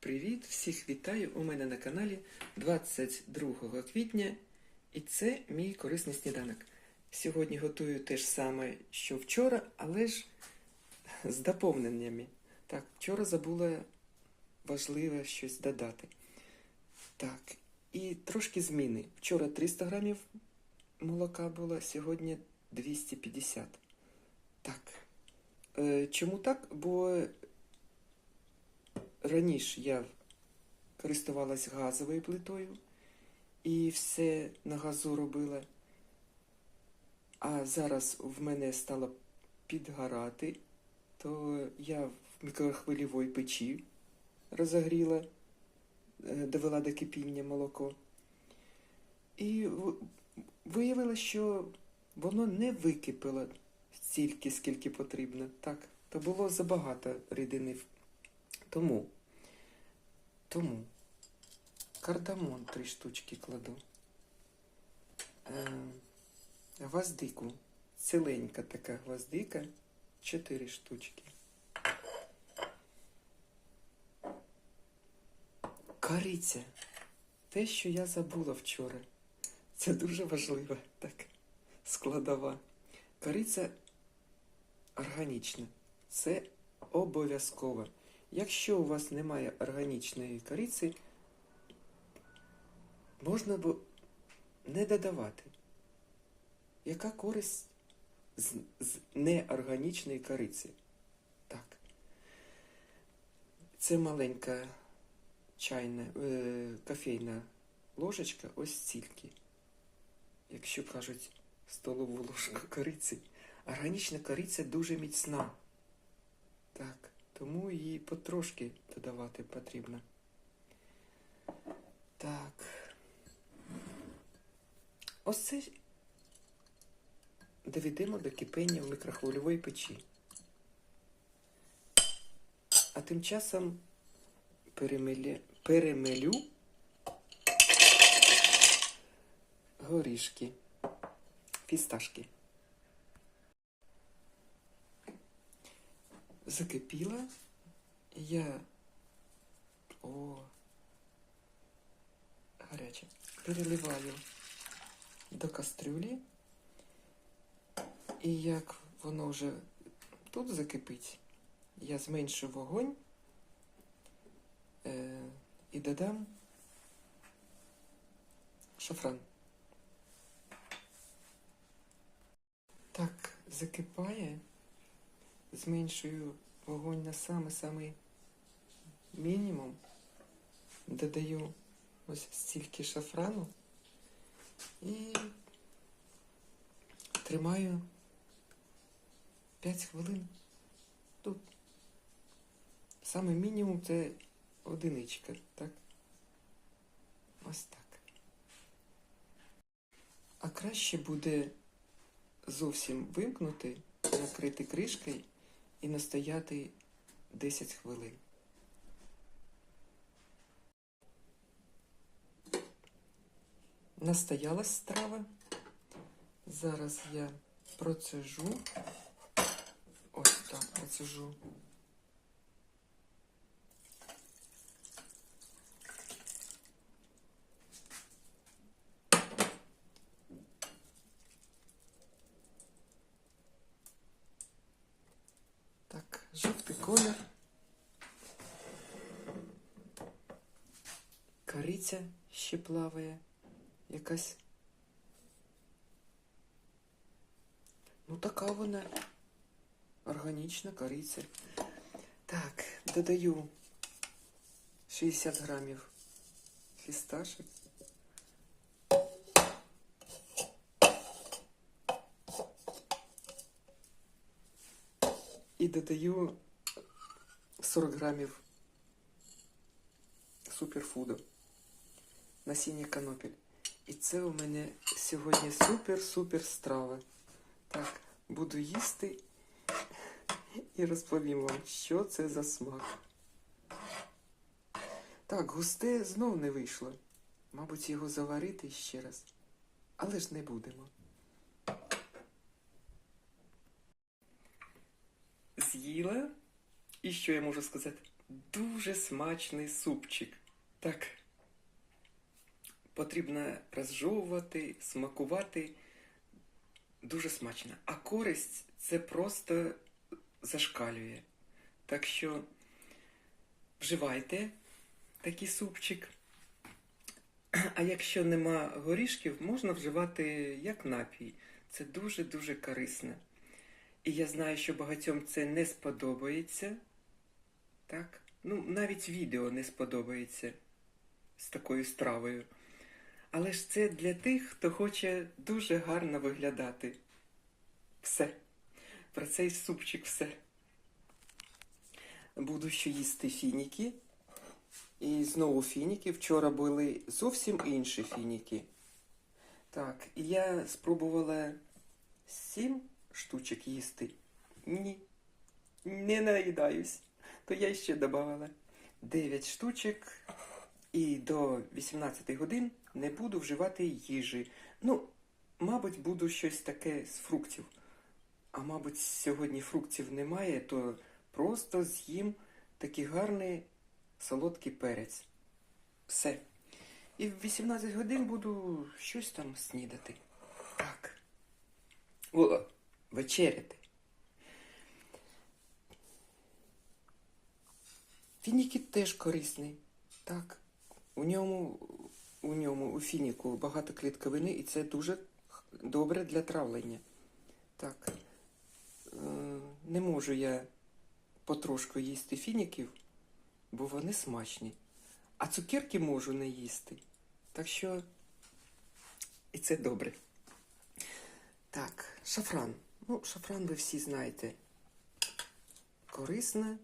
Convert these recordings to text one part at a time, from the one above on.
Привіт! Всіх вітаю у мене на каналі 22 квітня, і це мій корисний сніданок. Сьогодні готую те ж саме, що вчора, але ж з доповненнями. Так, вчора забула важливе щось додати. Так, і трошки зміни. Вчора 300 грамів молока було, сьогодні 250. Так. Е, чому так? Бо раніше я користувалась газовою плитою і все на газу робила. А зараз в мене стало підгорати, то я в мікрохвильовій печі розогріла, е, довела до кипіння молоко. І в- виявилось, що воно не википіло стільки, скільки потрібно. Так, то було забагато рідини. Тому, тому кардамон три штучки кладу. Е, гвоздику. Ціленька така гвоздика. Чотири штучки. Кориця. Те, що я забула вчора. Це дуже важливо, так, складова. Кориця органічна. Це обов'язково. Якщо у вас немає органічної кориці, можна б не додавати. Яка користь з, з неорганічної кориці? Так. Це маленька чайна, е, кофейна ложечка, ось стільки. Якщо кажуть столову ложку кориці. Органічна кориця дуже міцна. Так, тому її потрошки додавати потрібно. Так. Ось це доведемо до кипіння в мікрохвильовій печі. А тим часом перемелю, перемелю горішки, фісташки. Закипіла. Я. О. Гаряче. Переливаю до кастрюлі. І як воно вже тут закипить, я зменшу вогонь е, і додам шафран. Так, закипає. Зменшую вогонь на самий-самий мінімум. Додаю ось стільки шафрану і тримаю 5 хвилин тут. Саме мінімум це одиничка, так? Ось так. А краще буде зовсім вимкнути, накрити кришкою і настояти 10 хвилин. Настоялась страва. Зараз я процежу. Ось так процежу. Так, жовтий колір. Кориця ще плаває. Якась. Ну, така вона органічна кориця. Так, додаю 60 грамів фісташок. І додаю 40 грамів суперфуду насіння канопіль. І це у мене сьогодні супер-супер страва. Так, буду їсти і розповім вам, що це за смак. Так, густе знов не вийшло. Мабуть, його заварити ще раз. Але ж не будемо. З'їла. І що я можу сказати? дуже смачний супчик. Так. Потрібно розжовувати, смакувати. Дуже смачно. А користь це просто зашкалює. Так що вживайте такий супчик. А якщо нема горішків, можна вживати як напій. Це дуже-дуже корисно. І я знаю, що багатьом це не сподобається. Так? Ну, навіть відео не сподобається з такою стравою. Але ж це для тих, хто хоче дуже гарно виглядати. Все. Про цей супчик все. Буду ще їсти фініки. І знову фініки. Вчора були зовсім інші фініки. Так, і я спробувала сім штучок їсти. Ні. Не наїдаюсь. То я ще додавала 9 штучок. І до 18 годин не буду вживати їжі. Ну, мабуть, буду щось таке з фруктів. А мабуть, сьогодні фруктів немає, то просто з'їм такий гарний солодкий перець. Все. І в 18 годин буду щось там снідати. Так. О, вечеряти. Фініки теж корисний. Так. У ньому, у ньому, у фініку багато клітковини, і це дуже добре для травлення. Так. Е, Не можу я потрошку їсти фініків, бо вони смачні. А цукерки можу не їсти. Так що і це добре. Так, шафран. Ну, шафран ви всі знаєте. Корисно,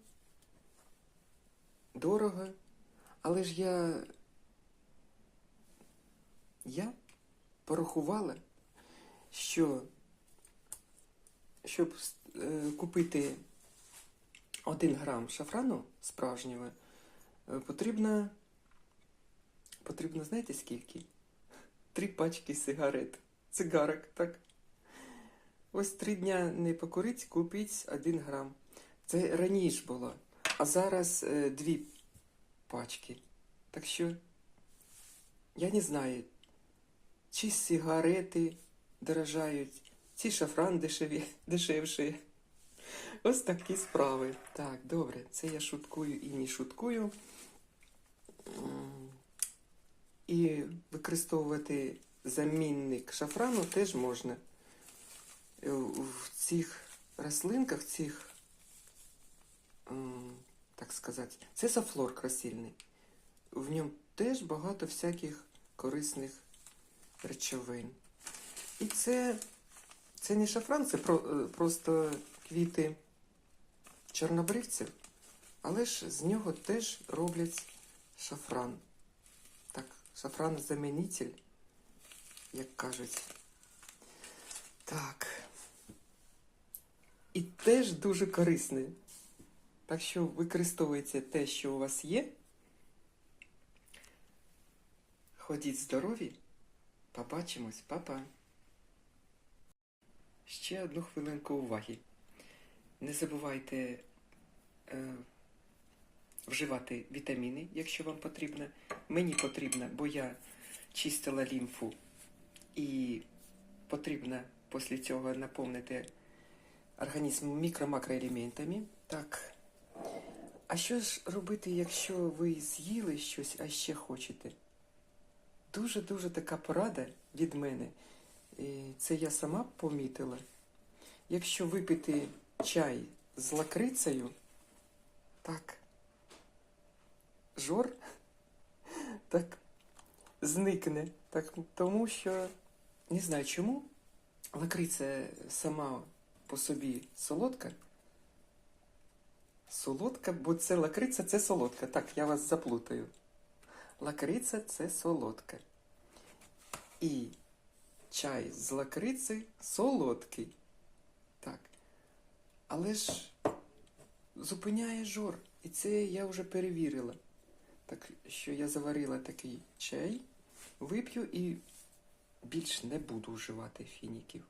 дорого. Але ж я. Я порахувала, що щоб е, купити один грам шафрану справжнього, е, потрібно, потрібно, знаєте скільки? Три пачки сигарет. Цигарок, так? Ось три дня не покурить, купіть один грам. Це раніше було. А зараз е, дві пачки. Так що я не знаю, чи сигарети дорожають, чи шафран дешеві, дешевший. Ось такі справи. Так, добре, це я шуткую і не шуткую. І використовувати замінник шафрану теж можна. Е, В цих рослинках, цих, м, так сказати, це сафлор красильний. В ньому теж багато всяких корисних речовин. І це, це не шафран, це про, е, просто квіти чорнобривців, але ж з нього теж роблять шафран. Так, шафран-замінитель, як кажуть. Так. І теж дуже корисний. Так що використовуйте те, що у вас є. Ходіть здорові. Побачимось, Па-па. Ще одну хвилинку уваги. Не забувайте е, вживати вітаміни, якщо вам потрібно. Мені потрібно, бо я чистила лімфу і потрібно після цього наповнити організм мікро-макроелементами. Так. А що ж робити, якщо ви з'їли щось, а ще хочете? Дуже-дуже така порада від мене. Це я сама помітила. Якщо випити чай з лакрицею, так, жор, так зникне. Так, тому що не знаю чому. Лакриця сама по собі солодка. Солодка, бо це лакриця це солодка. Так, я вас заплутаю. Лакриця це солодка. І чай з лакриці солодкий. Так. Але ж зупиняє жор. І це я вже перевірила. Так що я заварила такий чай, вип'ю і більш не буду вживати фініків.